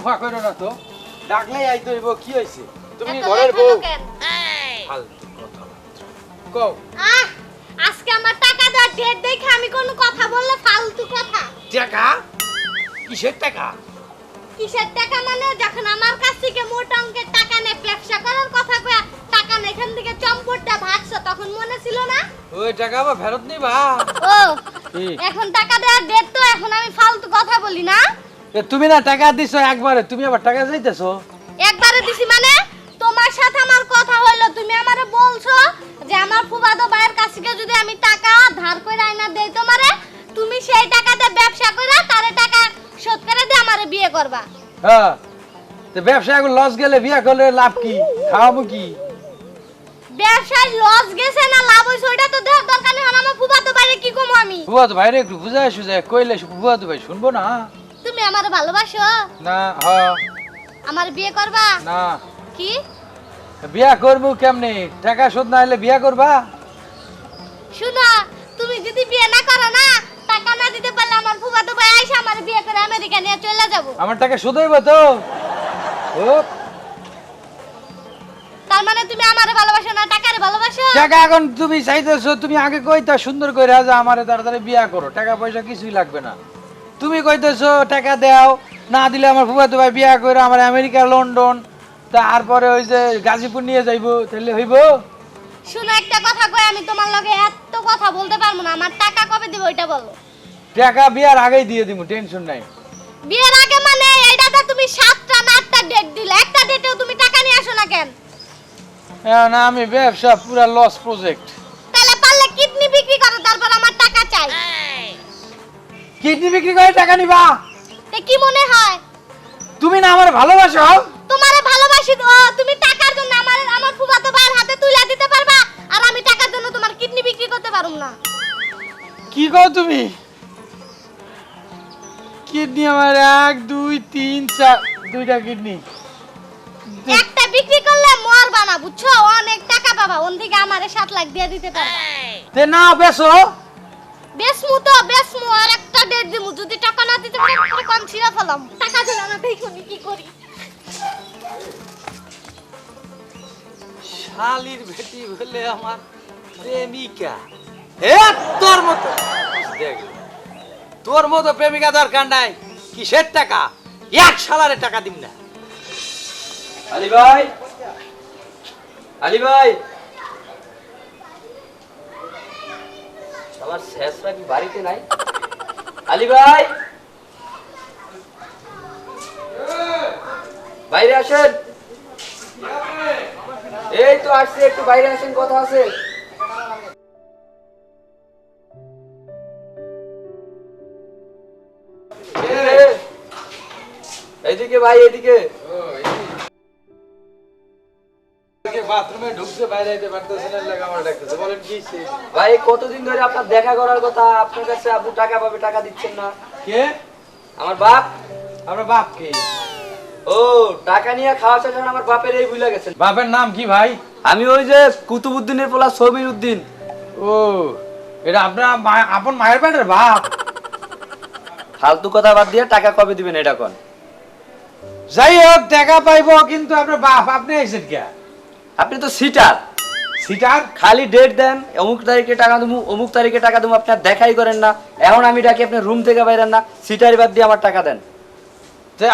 ফুফা করো না তো। ডাকলেই আইতে হইব কি হয়েছে তুমি ঘরের বউ। ফালতু কথা কও। আজকে আমার টাকা দেওয়ার ডেট দেখে আমি কোনো কথা বললে ফালতু কথা। টাকা? কিসের টাকা? কিসের টাকা মানে? যখন আমার কাছ থেকে মোটা অঙ্কের টাকা নিয়ে ব্যবসা করার কথা কয়া টাকা না এখান থেকে চম্পটটা ভাগছো তখন মনে ছিল না? ওই টাকা আবার ফেরত নিবা? ও এখন টাকা দেওয়ার ডেট তো এখন আমি ফালতু কথা বলি না? তুমি না টাকা দিছো একবারে তুমি আবার টাকা চাইতেছো? একবারে দিছি মানে? তোমার সাথে আমার কথা হইল তুমি আমারে বলছো যে আমার ফুফাতো ভাইয়ের কাছ থেকে যদি আমি টাকা ধার করে আইনা দেই তোমারে তুমি সেই টাকাতে ব্যবসা করে তারে টাকা শোধ করে দিয়ে আমারে বিয়ে করবা। হ্যাঁ তো ব্যবসা এখন লস গেলে বিয়া করলে লাভ কি? খাওয়াবো কি? ব্যবসায় লস গেছে না লাভ হইছে ওইটা তো দেওয়ার দরকার নেই আমার ফুফাতো ভাইরে কি কমো আমি? তো ভাইরে একটু বুঝায় সুঝায় কইলে তো ভাই শুনব না? আমারে ভালোবাসো? না হ্যাঁ। আমার বিয়ে করবা? না। কি? বিয়া করব কেমনে? টাকা শোধ না হলে বিয়া করবা? শুনো তুমি যদি বিয়ে না করো না টাকা না দিতে পারলে আমার ফুফাতো ভাই আইসা আমার বিয়ে করে আমেরিকা নিয়ে চলে যাব। আমার টাকা শোধ হইব তো? ও তার মানে তুমি আমারে ভালোবাসো না টাকারে ভালোবাসো? টাকা এখন তুমি চাইতেছো তুমি আগে কইতা সুন্দর করে যে আমারে তাড়াতাড়ি বিয়া করো। টাকা পয়সা কিছুই লাগবে না। তুমি কইতেছো টাকা দাও না দিলে আমার ফুফাতো ভাই বিয়া করে আমার আমেরিকা লন্ডন তারপরে ওই যে গাজীপুর নিয়ে যাইবো তাহলে হইব? শুনো একটা কথা কই আমি তোমার লগে এত কথা বলতে পারব না। আমার টাকা কবে দিব ওইটা বলো। টাকা বিয়ার আগেই দিয়ে দিব টেনশন নাই। বিয়ের আগে মানে এইটাতে তুমি সাতটা না আটটা ডেট দিলে। একটা ডেটেও তুমি টাকা নিয়ে আসো না কেন? না আমি ব্যবসা পুরা লস প্রজেক্ট তাহলে পারলে কিডনি বিক্রি করো তারপর আমার টাকা চাই। কিডনি বিক্রি করে টাকা নিবা। তে কি মনে হয়? তুমি না আমার ভালোবাসো? তোমারে ভালোবাসি তো তুমি টাকার জন্য আমার আমার ফুফাতো ভাইয়ের হাতে তুলে দিতে পারবা আর আমি টাকার জন্য তোমার কিডনি বিক্রি করতে পারুম না। কি কও তুমি? কিডনি আমার এক দুই তিন চার দুইটা কিডনি। একটা বিক্রি করলে মরবা না বুঝছ? অনেক টাকা পাবা ওন থেকে আমারে সাত লাখ দিয়ে দিতে পারবা। তে না বেসো। বেসমু তো বেসমু আর একটা ডেট দিমু যদি টাকা না দিতে পারি তাহলে কোন ছিঁড়া ফেলাম। টাকা দিলে না দেখো নি কি করি? শালির বেটি হলে আমার প্রেমিকা। এ তোর মতো। দেখ, তোর মতো প্রেমিকা দরকার নাই। কিসের টাকা? এক সালারে টাকা দিম না। আলি ভাই আলি ভাই। আমার শেষরা কি বাড়িতে নাই? আলি ভাই। বাইরে আসেন। এই তো আসছে, একটু বাইরে আসেন, কথা আছে। এইদিকে ভাই, এইদিকে। বাথরুমে ঢুকছে বাইরে যেতে পারতেছে না লাগা আমার ডাকতেছে। বলেন কি? ভাই কতদিন ধরে আপনার দেখা করার কথা? আপনার কাছে আব্বু টাকা পাবে টাকা দিচ্ছেন না। কে? আমার বাপ। আমরা বাপ কে? ও টাকা নিয়ে খাওয়া শেষ আমার বাপের এই ভুলে গেছেন। বাপের নাম কি ভাই? আমি ওই যে কুতুবুদ্দিনের পোলা সবির উদ্দিন। ও এটা আপনার আপন মায়ের পেটের বাপ? ফালতু কথা বাদ দিয়ে টাকা কবে দিবেন এটা কোন? যাই হোক টাকা পাইবো কিন্তু আপনার বাপ আপনি আইসেন কে? আপনি তো সিটার। সিটার? খালি ডেট দেন অমুক তারিখে টাকা দেবো অমুক তারিখে টাকা দেবো আপনার দেখাই করেন না। এখন আমি ডাকি আপনি রুম থেকে বাইরেন না সিটারি বাদ দিয়ে আমার টাকা দেন।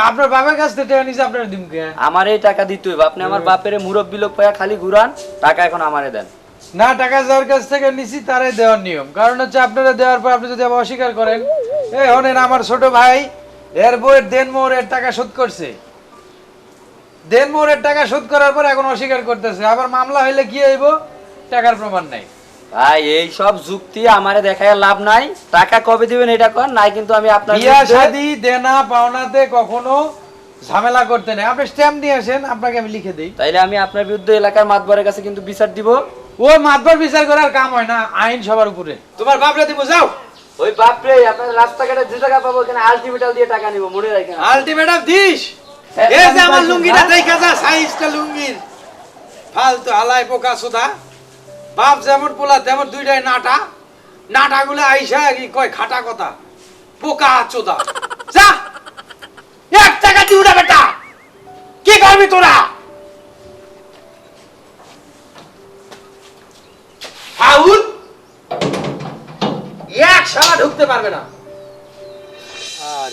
আপনার বাবার কাছ থেকে টাকা নিছে আপনার দিম কে? আমার এই টাকা দিতে হইব। আপনি আমার বাপের মুরব্বী লোক পায়া খালি ঘুরান টাকা এখন আমারে দেন। না টাকা যার কাছ থেকে নিছি তারে দেওয়ার নিয়ম। কারণ হচ্ছে আপনারা দেওয়ার পর আপনি যদি আবার অস্বীকার করেন এই হনেন আমার ছোট ভাই এর বইয়ের দেন মোহরের টাকা শোধ করছে। দেন মোহরের টাকা শোধ করার পর এখন অস্বীকার করতেছে। আবার মামলা হইলে কি হইব? টাকার প্রমাণ নাই। ভাই এই সব যুক্তি আমারে দেখায় লাভ নাই। টাকা কবে দিবেন এটা কর নাই কিন্তু আমি আপনার বিয়া শাদি দেনা পাওনাতে কখনো ঝামেলা করতে নেই। আপনি স্ট্যাম্প নিয়ে আসেন আপনাকে আমি লিখে দিই। তাইলে আমি আপনার বিরুদ্ধে এলাকার মাতবরের কাছে কিন্তু বিচার দিব। ও মাতবার বিচার করার কাম হয় না আইন সবার উপরে। তোমার বাপরে দিব যাও। ওই বাপরে আপনার রাস্তাঘাটে যে টাকা পাবো এখানে আলটিমেটাল দিয়ে টাকা নিব মনে রাখেন। আলটিমেটাম দিস। এই যে আমার লুঙ্গিটা? দেখা যা সাইজটা লুঙ্গির। ফালতু হালাই পোকা সুদা। বাপ যেমন পোলা তেমন দুইটাই নাটা। নাটাগুলো আইসা কি কয় খাটা কথা? পোকা চোদা। যা! এক টাকা টাকা দিউ না বেটা! কি করবি তোরা? এক ঢুকতে পারবে না।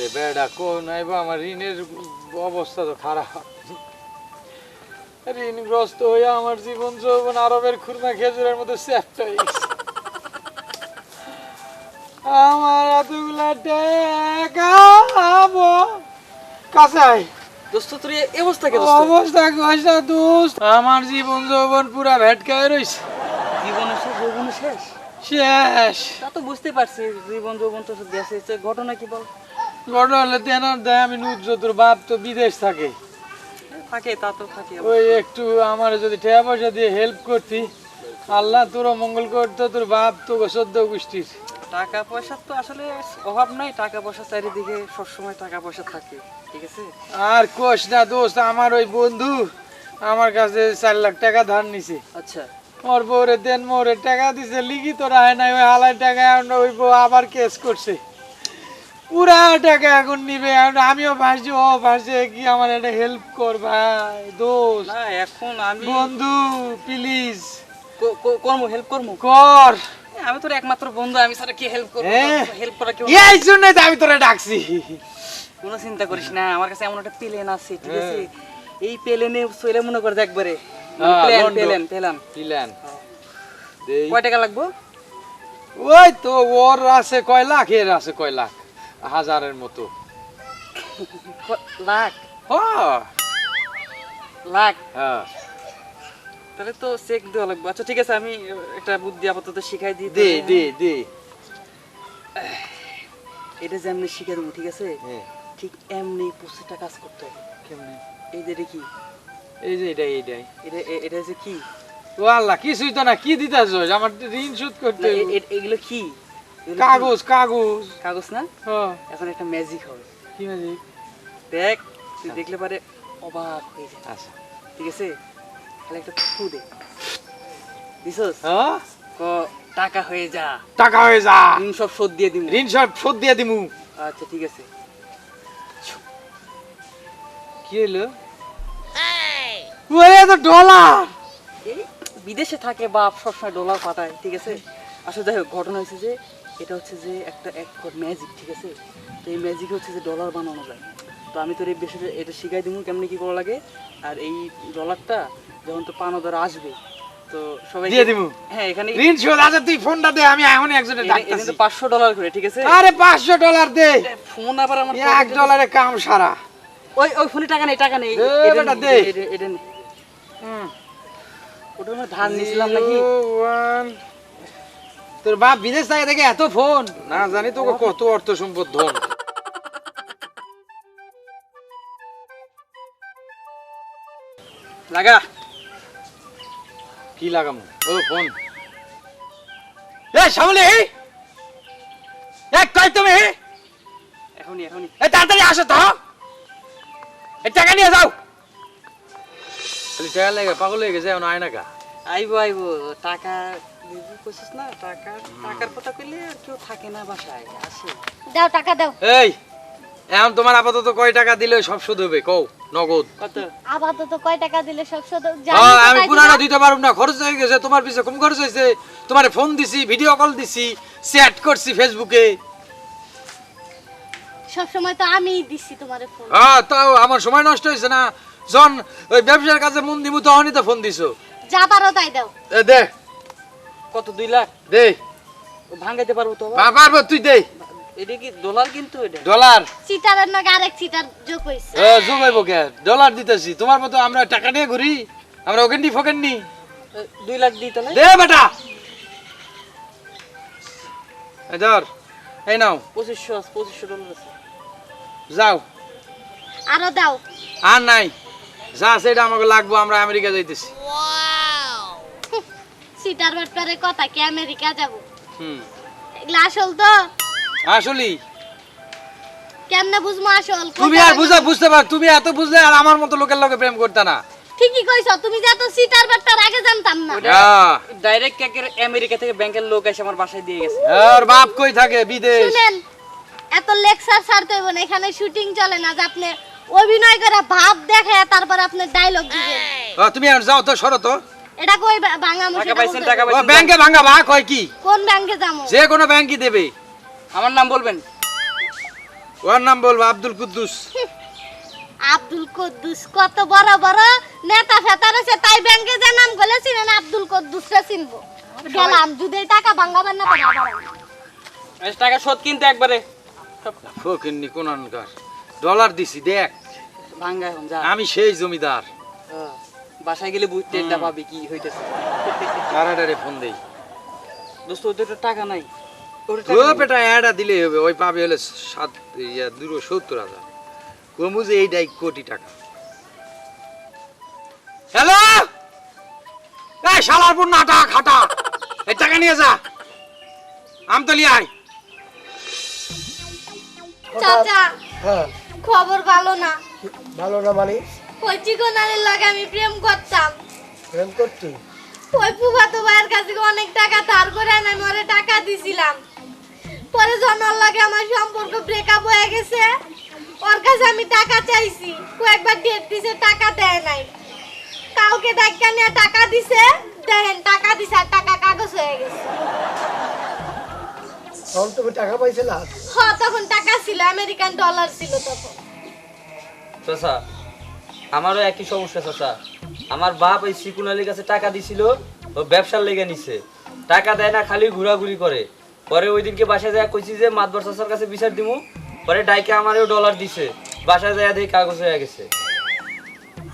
আরে বেডা কোন? আইবা আমার ঋণের অবস্থা তো খারাপ। ঋণগ্রস্ত হয়ে আমার জীবন যৌবন আরবের খুরমা খেজুরের মতো সেফট আমার এতগুলা টাকা কাঁচাই দোস্ত তোর এই অবস্থা কে অবস্থা কয়সা দোস্ত? আমার জীবন যৌবন পুরা ভেটকায় রইছে। জীবনের শেষ যৌবন শেষ? শেষ। তা তো বুঝতে পারছি জীবন যৌবন তো গেছে তো ঘটনা কি বল? ঘটনা হলে দেনার দেয় আমি নুজ্জ বাপ তো বিদেশ থাকে। থাকে তা তো থাকে ওই একটু আমার যদি টাকা পয়সা দিয়ে হেল্প করতি আল্লাহ তোরও মঙ্গল করতো তোর বাপ তো সদ্য গোষ্ঠীর টাকা পয়সার তো আসলে অভাব নাই টাকা পয়সা চারিদিকে সবসময় টাকা পয়সা থাকে ঠিক আছে? আর কোষ না দোস্ত আমার ওই বন্ধু আমার কাছে চার লাখ টাকা ধার নিছে। আচ্ছা। ওর বউরে দেন মোরে টাকা দিছে লিখিত রায় নাই ওই হালাই টাকা ওই বউ আবার কেস করছে। পুরা টাকা এখন নিবে। আমিও ভাসছি ও ভাসছে কি আমার একটা হেল্প কর ভাই না এখন আমি বন্ধু প্লিজ ক- ক- হেল্প কর। আমি তোর একমাত্র বন্ধু আমি স্যার কি হেল্প করব। হেল্প করা কেউ এই জন্য তো আমি তোরা ডাকছি। কোনো চিন্তা করিস না আমার কাছে এমন একটা প্লেন আছে ঠিক আছে। এই প্লেনে চলে মনে করে একবারে। Plane London. প্লেন। প্লেন। কয় টাকা লাগবো? ওই তো ওর আছে কয় লাখ এর আছে কয় লাখ। হাজারের মতো। লাখ? লাখ? হ্যাঁ। তাহলে তো চেক দেওয়া লাগবে। আচ্ছা ঠিক আছে আমি একটা বুদ্ধি আপাতত শিখাই দিই দে দে দে। এটা যে এমনি শিখে দেবো ঠিক আছে? হ্যাঁ। ঠিক এমনি প্রসেসটা কাজ করতে হবে। কেমনে? এই যে কি? এই যে এটাই এটাই। এটা এটা যে কি? ও আল্লাহ কিছুই তো না কি দিতাছ? আমার ঋণ শোধ করতে এগুলো কি? কাগজ কাগজ। কাগজ না? হ্যাঁ। এখন একটা ম্যাজিক হবে কি ম্যাজিক দেখ তুই দেখলে পারে অবাক হয়ে যায় আচ্ছা। ঠিক আছে? খালি একটা ফু দে। দিছস? হ্যাঁ? ক টাকা হয়ে যা। টাকা হয়ে যা। ঋণ সব শোধ দিয়ে দিবি ঋণ সব শোধ দিয়ে দিমু। আচ্ছা ঠিক আছে। কি হলো? ওরে তো ডলার বিদেশে থাকে বাপ সবসময় ডলার পাঠায় ঠিক আছে? আসলে যাই হোক ঘটনা হয়েছে যে এটা হচ্ছে যে একটা এক ম্যাজিক ঠিক আছে তো এই ম্যাজিক হচ্ছে যে ডলার বানানো যায় তো আমি তোর এই বিষয়টা এটা শিখাই দিব কেমনি কি করা লাগে আর এই ডলারটা যখন তো পানো ধরে আসবে তো সবাই দিয়ে দিমু। হ্যাঁ এখানে ঋণ শোধ আচ্ছা তুই ফোনটা দে আমি এখন একজনের ডাকতেছি তো পাঁচশো ডলার করে ঠিক আছে আরে পাঁচশো ডলার দে ফোন আবার আমার এক ডলারে কাম সারা ওই ওই ফোনে টাকা নেই টাকা নেই এটা দে। এটা- এটা নে। ওটা আমরা ধার নিয়েছিলাম নাকি Zero one. তোর বাপ বিদেশ থেকে দেখে এত ফোন। না জানি তো কত অর্থ সম্পদ ধন লাগা। কি লাগামু? ও ফোন। এ সামলে এক কই তুমি? এখনই এখনই। এ তাড়াতাড়ি আসো তো। এ টাকা নিয়ে যাও। খালি টাকা লাগে পাগল হয়ে গেছে এখন আয় না কা আইবো আইবো টাকা দিবি কইছিস না টাকা টাকার কথা কইলে আর কেউ থাকে না বাসায় আসে। দাও টাকা দাও। এই এখন তোমার আপাতত কয় টাকা দিলে সব শোধ হবে? কও নগদ। আপাতত কয় টাকা দিলে সব শোধ আমি পুরানো দিতে পারব না খরচ হয়ে গেছে তোমার পিছে কম খরচ হয়েছে। তোমার ফোন দিছি ভিডিও কল দিছি চ্যাট করছি ফেসবুকে সব সময় তো আমিই দিচ্ছি তোমারে ফোন হ্যাঁ তাও আমার সময় নষ্ট হয়েছে না। যখন ওই ব্যবসার কাছে মন দিব তখনই তো ফোন দিছো। যা পারো তাই দাও। এ দে। কত দুই লাখ? দে ভাঙাইতে পারব তো পারব তুই দে এটা কি ডলার কিন্তু এটা? ডলার। চিটারের নাকি আরেক চিটার যোগ হইছে। এ জমাইবো কে? ডলার দিতেছি। তোমার মতো আমরা টাকা নিয়ে ঘুরি আমরা ওকেন্ডি ফোকেন্ডি দুই লাখ দিই তাহলে? দে বেটা। এই ধর। এই নাও। পঁচিশশো পঁচিশশো ডলার আছে। যাও। আরও দাও। আর নাই। যা সেটা আমাকে লাগবো আমরা আমেরিকা যাইতেছি। চিটার বাটপারে কথা কি আমেরিকা যাব? হুম। এগুলা আসল তো? আসলে কেমনে বুঝব আসল? তুমি আর বুঝা বুঝতে পার তুমি এত বুঝলে আর আমার মতো লোকের লগে প্রেম করতে না। ঠিকই কইছ তুমি যে এত চিটার বাটপার আগে জানতাম না। ডাইরেক্ট কেকের আমেরিকা থেকে ব্যাংকের লোক এসে আমার বাসায় দিয়ে গেছে। আর বাপ কই থাকে? বিদেশ। শুনেন এত লেকচার ছাড়তে হইব না এখানে শুটিং চলে না যে আপনি অভিনয় করে ভাব দেখে তারপর আপনি ডায়লগ দিবেন। তুমি আর যাও তো সরো তো। এটা কই ভাঙা মুখে টাকা পাইছেন টাকা ও পাইছেন ব্যাংকে ভাঙা ভা কয় কি? কোন ব্যাংকে যাব? যে কোনো ব্যাংকই দেবে। আমার নাম বলবেন? ওর নাম বলব আব্দুল কুদ্দুস। আব্দুল কুদ্দুস কত বড় বড় নেতা ফেতা রয়েছে তাই ব্যাংকে যে নাম গলে চিনেন আব্দুল কুদ্দুসরে চিনবো। গেলাম যদি টাকা ভাঙাবেন না। বেশ টাকা শোধ কিনতে একবারে। ফকিন্নি কোনানকার ডলার দিছি দেখ। ভাঙ্গা আমি সেই জমিদার। হ্যাঁ, বাসায় গেলে বুঝতে এটা পাবি কি হইতেছে? কারাডারে ফোন দেই। দোস্ত ওদের তো টাকা নাই। ওর ও পেটা অ্যাডা দিলেই হবে। ওই পাবে হলে সাত ইয়া দুটো সত্তর হাজার। কমু যে এইটাই কোটি টাকা। হ্যালো? এই শালারপুর নাটা খাটা এই টাকা নিয়ে যা। আমতলি আয়। চাচা হ্যাঁ। খবর ভালো না? ভালো না মানে? ওই চিকনারের লাগে আমি প্রেম করতাম। প্রেম করছি ওই ফুফাতো ভাইয়ের কাছে অনেক টাকা ধার করে আমি ওরে টাকা দিছিলাম। পরে জন্মার লাগে আমার সম্পর্ক ব্রেকআপ হয়ে গেছে ওর কাছে আমি টাকা চাইছি। কয়েকবার ডেট দিছে টাকা দেয় নাই। কাউকে দেখা নিয়ে টাকা দিছে দেখেন টাকা দিছে আর টাকা কাগজ হয়ে গেছে। তখন তুমি টাকা পাইছিলা? হ তখন টাকা ছিল আমেরিকান ডলার ছিল তখন। চাচা আমারও একই সমস্যা চাচা। আমার বাপ ওই সিকুন আলীর কাছে টাকা দিছিল ও ব্যবসার লেগে নিছে। টাকা দেয় না খালি ঘোরাঘুরি করে। পরে ওই দিনকে বাসায় যায় কইছি যে মাতবর চাচার কাছে বিচার দিমু। পরে ডাইকে আমারও ডলার দিছে। বাসায় যায় দেখি কাগজ হয়ে গেছে।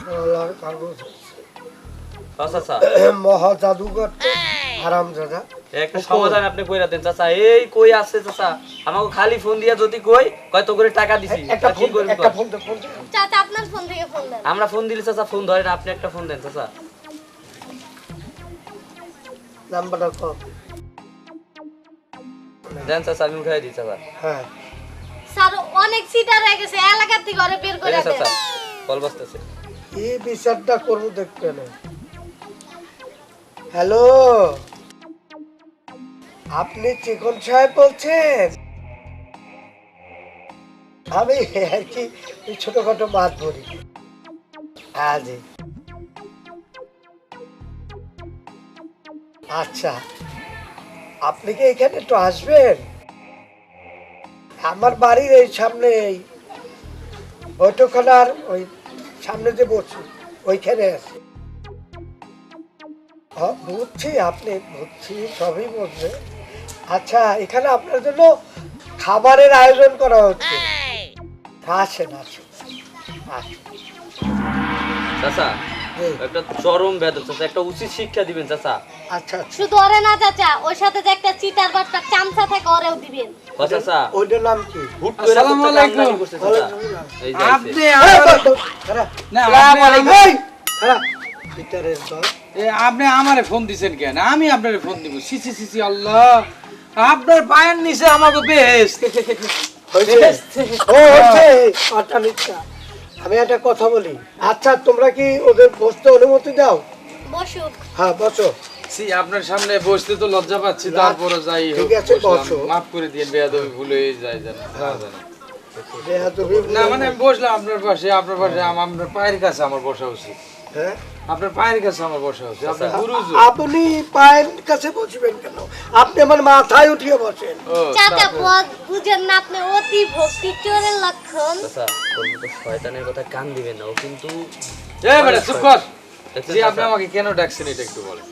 ডলার কাগজ চাচা। মহা জাদুঘর তো হারাম দাদা একটা সমাধান আপনি কইরা দেন চাচা। এই কই আছে চাচা? আমাকে খালি ফোন দিয়া যদি কই কয় তো করে টাকা দিছি। একটা ফোন একটা ফোন দে, ফোন চাচা আপনার ফোন থেকে ফোন দেন। আমরা ফোন দিলে চাচা ফোন ধরে না আপনি একটা ফোন দেন চাচা। নাম্বারটা কম দেন চাচা আমি উঠাই দিই চাচা। হ্যাঁ। স্যার অনেক সিটার হয়ে গেছে এলাকা থেকে ঘরে বের করে দেন চাচা কল বাজতেছে। এই বিচারটা করব দেখতে না হ্যালো? আপনি চিকন সাহেব বলছেন? আমি আর কি ছোটখাটো মাছ ধরি। আজ আচ্ছা আপনি কি এখানে একটু আসবেন? আমার বাড়ির এই সামনে এই বৈঠকখানার ওই সামনে যে বসছি ওইখানে আছে। হ্যাঁ, বুঝছি আপনি বুঝছি সবই বুঝবে আচ্ছা এখানে আপনার জন্য খাবারের আয়োজন করা হচ্ছে আসেন আসেন চাচা একটা চরম চাচা একটা উচিত শিক্ষা দিবেন চাচা আচ্ছা আচ্ছা শুধু ওরে না চাচা ওর সাথে যে একটা চিটার বাট্টা চামচা থাকে ওরেও দিবেন ও চাচা ওইটার নাম কি হুট করে আসসালামু আলাইকুম। আমদানি করছে চাচা এই যে আপনি না, আলাইকুম। খারাপ দল আপনি আমারে ফোন দিছেন কেন? আমি আপনারে ফোন দিব। সি সি সি আল্লাহ। আপনার পায়ের নিচে আমাকে বেশ অট্টালিকা আমি একটা কথা বলি। আচ্ছা তোমরা কি ওদের বসতে অনুমতি দাও? হ্যাঁ বসো। সি আপনার সামনে বসতে তো লজ্জা পাচ্ছি। তারপরে যাই ঠিক আছে, বসো। মাফ করে দিয়ে বেয়াদবি ভুলে যায় জানেন না মানে আমি বসলাম আপনার পাশে আপনার পাশে আম- আপনার পায়ের কাছে আমার বসা উচিত। হ্যাঁ আপনার পায়ের কাছে আমার বসা উচিত আপনার গুরুজন আপনি পায়ের কাছে বসবেন কেন? আপনি আমার মাথায় উঠিয়ে বসেন। ও চাচা পথ বুঝেন না আপনি অতি ভক্তি চোরের লক্ষণ। চাচা তোর মতো শয়তানের কথা কান দিবেন না ও কিন্তু এ বেটা চুপ কর। জি আপনি আমাকে কেন ডাকছেন এটা একটু বলেন।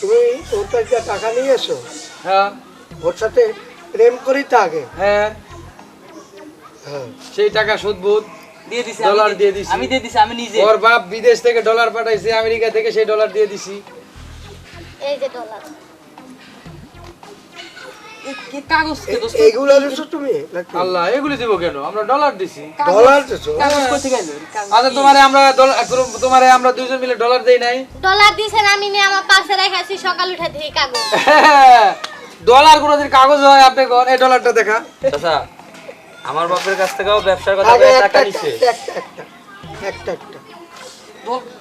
তুমি ওর টাকা নিয়ে এসো। হ্যাঁ। ওর সাথে প্রেম করি তো আগে। হ্যাঁ। হ্যাঁ। সেই টাকা সুদ বুধ। দিয়ে দিছি ডলার দিয়ে দিছি। আমি দিয়ে দিছি আমি নিজে। ওর বাপ বিদেশ থেকে ডলার পাঠাইছে আমেরিকা থেকে সেই ডলার দিয়ে দিছি। এই যে ডলার। কি কাগজ কে দোস্ত? এইগুলো দিছো তুমি? আল্লাহ এগুলি দিব কেন? আমরা ডলার দিছি। ডলার দিছো? কাগজ কই থেকে আইলো আচ্ছা তোমারে আমরা ডলার তোমারে আমরা দুইজন মিলে ডলার দেই নাই। ডলার দিয়েছেন আমি নিয়ে আমার পাশে রেখেছি সকাল উঠে দিয়ে কাগজ। ডলার কোনোদিন কাগজ হয় আপনি কোন? এই ডলারটা দেখা। চাচা আমার বাপের কাছ থেকেও ব্যবসার কথা বলে টাকা নিছে। একটা একটা একটা একটা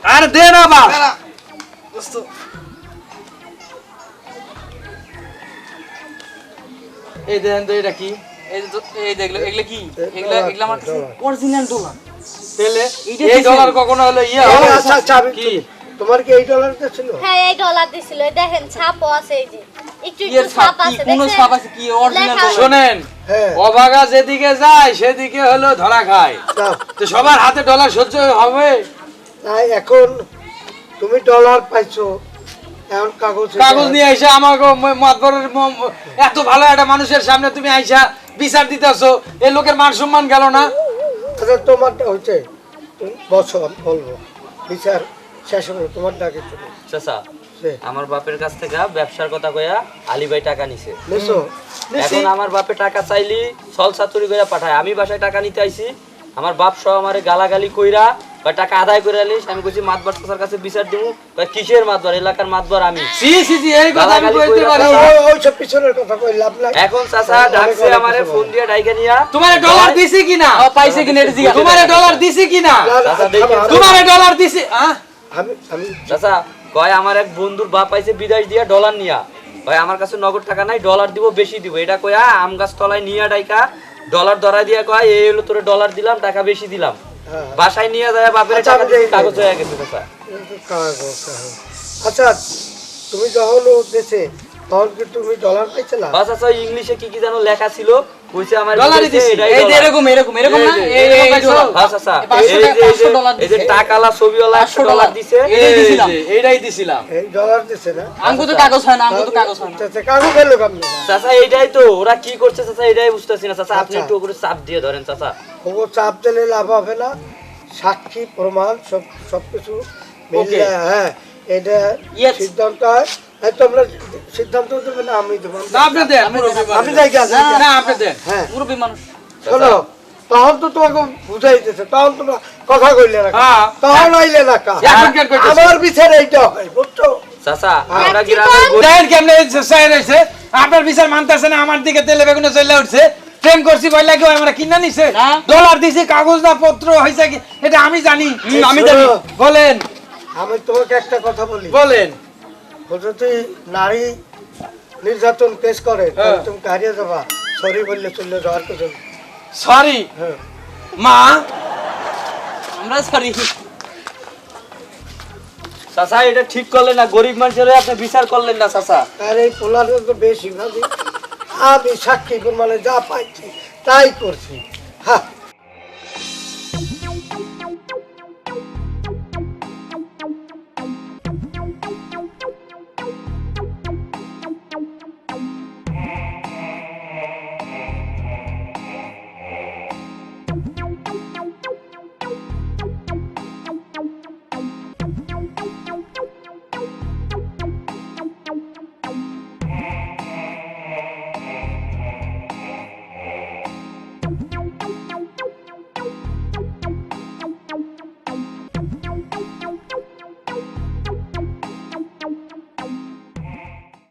আর দে না বাপ এই দেখেন তো এটা কি? এই দো- এই দেখল এগুলো কি? এগুলো ডলার, এগুলো আমার কাছে অরিজিনাল ডলার তাহলে এই ডলার কখনো হলো ইয়ে আচ্ছা আচ্ছা কি? তোমার কি এই ডলারটা ছিল? হ্যাঁ এই ডলার দিছিল। এই দেখেন ছাপও আছে এই যে। একটু একটু ছাপ ছাপ আছে কোন ছাপ আছে কি অরিজিনাল লেখা আছে। শোনেন অভাগা যেদিকে যায় সেদিকে হলো ধরা খায়। তো সবার হাতে ডলার সহ্য হবে? তাই এখন তুমি ডলার পাইছো এখন কাগজ কাগজ নিয়ে আইসা আমাকে মাতবরের ম- ম- এত ভালো একটা মানুষের সামনে তুমি আইসা বিচার দিতেছো এই লোকের মান সম্মান গেল না? আচ্ছা তোমারটা হচ্ছে তুমি বসো আমি বলব বিচার শেষ হবে তোমার ডাকে চলে। চাচা সে আমার বাপের কাছ থেকে ব্যবসার কথা কয়া আলী ভাই টাকা নিছে। এখন আমার বাপে টাকা চাইলি সল সাতুরি কইরা পাঠায়। আমি বাসায় টাকা নিতে আইছি। আমার বাপ সহ আমারে গালাগালি কইরা কয় টাকা আদায় করে আলিস আমি কইছি মাতবার চাচার কাছে বিচার দিমু কয় কিসের মাতবার? এলাকার মাতবার আমি। সি সি সি এই কথা আমি কইতে পারি ওই- ওইসব পিছনের কথা কই লাভ নাই। এখন চাচা ডাকছে আমারে ফোন বলে। দিয়ে নিয়া। তোমার ডলার দিছি কিনা? ও পাইছে কিনা এটা জিজ্ঞাসা তোমার ডলার দিছি কিনা? না, না, চাচা, দেখে- থামো, তোমার ডলার দিছি আমি আমি চাচা কয় আমার এক বন্ধুর বাপ আইছে বিদেশ দিয়া ডলার নিয়া। কয় আমার কাছে নগদ টাকা নাই ডলার দিব বেশি দিব। এটা কয়া আম গাছ তলায় নিয়া ডাইকা ডলার ধরা দিয়া কয় এই হলো তোরে ডলার দিলাম টাকা বেশি দিলাম। হ্যাঁ, বাসায় নিয়ে যায় বাপের আচ্ছা, টাকা কাগজ হয়ে গেছে। আচ্ছা তুমি যখন ও দেশে তখন কি তুমি ডলার পাইছিলা? বাস আচ্ছা ইংলিশে কি কি যেন লেখা ছিল কইছে আমার ডলারই বিদেশে দিছি। এটাই এই যে ডলার। এরকম এরকম এরকম না এই যে, এই এরকম এই পাইছো? ডলার। বাস এই পাঁচশো এই যে- টাকা- এই পাঁচশো যে- ডলার এই যে দিছে। টাকালা ছবিওয়ালা পাঁচশো ডলার ডলার দিছে এই এই দিছিলাম। যে, এইটাই দিছিলাম এই ডলার দিছে না আমগো তো কাগজ না আমগো তো কাগজ না কাগজ এলো কেমন চাচা এইটাই তো ওরা কি করছে চাচা এটাই বুঝতেছি না চাচা আপনি আচ্ছা। একটু করে চাপ দিয়ে ধরেন চাচা ওগো চাপ দিলে লাভ হবে না সাক্ষী প্রমাণ সব সবকিছু. হ্যাঁ এটা. সিদ্ধান্ত সিদ্ধান্ত না আমি দেবো। না আপনি দেন মুরব্বি যাই না আপনি দেন। হ্যাঁ। মুরব্বী মানুষ। শোনো তখন তো তোমাকে বুঝাইতেছে তখন তোমরা কথা কইলে না। তখন আইলে না কা। এখন কেন কইতেছে? আমার বিচার এইটা হয় বুঝছ? আপনার বিচার মানতেছে না আমার দিকে তেলে বেগুনে চলে উঠছে। প্রেম করছি বইলা কি আমরা কিনা নিছে? না। ডলার দিছি কাগজ না পত্র হয়েছে কি? এটা আমি জানি। আমি জানি। বলেন আমি তোমাকে একটা কথা বলি। বলেন। বলছো তুই নারী নির্যাতন কেস করে তাহলে হ্যাঁ। তুমি হারিয়ে যাবা সরি বললে চললে যাওয়ার কিছু সরি হ্যাঁ। মা? আমরা সরি চাচা এটা ঠিক করলেন না। গরিব মানুষের আপনি বিচার করলেন না চাচা। আর এই পোলার তো বেশি ভাবি আমি সাক্ষী প্রমাণে যা পাইছি তাই করছি। হ্যাঁ।